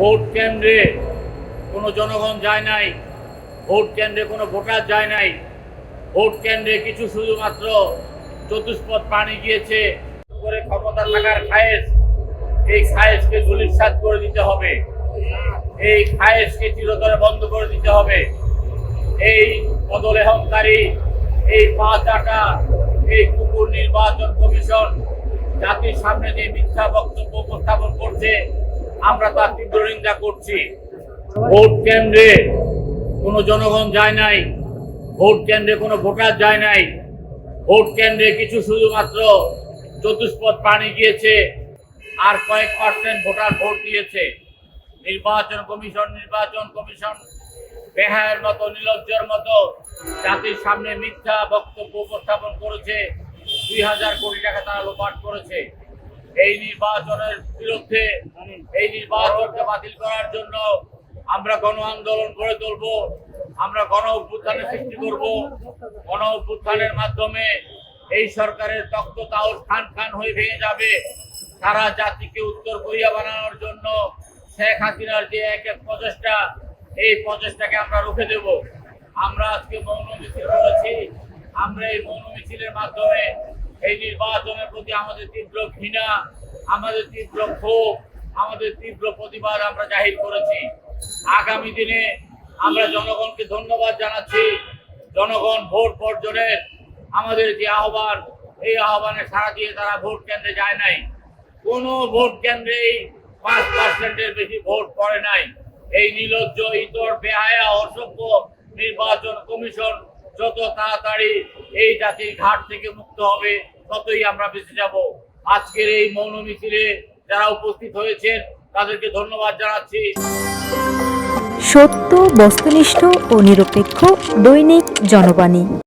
Vote কেন্দ্রে কোনো জনগণ যায় নাই, ভোট কেন্দ্রে কোনো ভোটার যায় নাই, ভোট কেন্দ্রে কিছু শুধুমাত্র চতুষ্পদ প্রাণী গিয়েছে। করে ক্ষমতা থাকার খায়েশ, এই খায়েশকে ধুলিসাৎ করে দিতে হবে। এই খায়েশকে চিরতরে বন্ধ করে দিতে হবে। এই বদলে হংকারী এই পাঁচ আটা এই কুকুর নির্বাচন কমিশন জাতির সামনে যে মিথ্যা বক্তব্য উপস্থাপন করছে, আমরা তার নিন্দা করছি। ভোট কেন্দ্রে কোনো জনগণ যায় নাই, ভোট কেন্দ্রে কোনো ভোটার যায় নাই, ভোট কেন্দ্রে কিছু শুধুমাত্র চতুষ্পদ পানি গিয়েছে, আর কয়েক পার্সেন্ট ভোটার ভোট দিয়েছে। নির্বাচন কমিশন নির্বাচন কমিশন, বেহায়ের মতো, নিলজ্জর মতো জাতির সামনে মিথ্যা বক্তব্য উপস্থাপন করেছে। দুই হাজার কোটি টাকা তারা লোপাট করেছে। এই নির্বাচনের বিরুদ্ধে এই নির্বাচনকে বাতিল করার জন্য আমরা গণ আন্দোলন গড়ে তুলব, আমরা গণ অভ্যুত্থানের সৃষ্টি করব। গণ অভ্যুত্থানের মাধ্যমে এই সরকারের তক্ত তাও খান খান হয়ে ভেঙে যাবে। সারা জাতিকে উত্তর কোরিয়া বানানোর জন্য শেখ হাসিনার যে এক এক প্রচেষ্টা, এই প্রচেষ্টাকে আমরা রুখে দেব। আমরা আজকে মৌন মিছিল করেছি। আমরা এই মৌন মিছিলের মাধ্যমে এই নির্বাচনের প্রতি আমাদের তীব্র ঘৃণা, আমাদের তীব্র ক্ষোভ আমাদের তীব্র প্রতিবাদ আমরা জাহির করেছি। আগামী দিনে আমরা জনগণকে ধন্যবাদ জানাচ্ছি। জনগণ ভোট বর্জনের আমাদের যে আহ্বান, এই আহ্বানে সাড়া দিয়ে তারা ভোট কেন্দ্রে যায় নাই। কোনো ভোট কেন্দ্রেই পাঁচ পার্সেন্টের বেশি ভোট পড়ে নাই। এই নির্লজ্জ ইতর, বেহায়া, অসভ্য নির্বাচন কমিশন যত তাড়াতাড়ি এই জাতির ঘাট থেকে মুক্ত হবে, ততই আমরা বেঁচে যাব। আজকের এই মৌন মিছিলে যারা উপস্থিত হয়েছেন তাদেরকে ধন্যবাদ জানাচ্ছি। সত্য বস্তুনিষ্ঠ ও নিরপেক্ষ দৈনিক জনবাণী।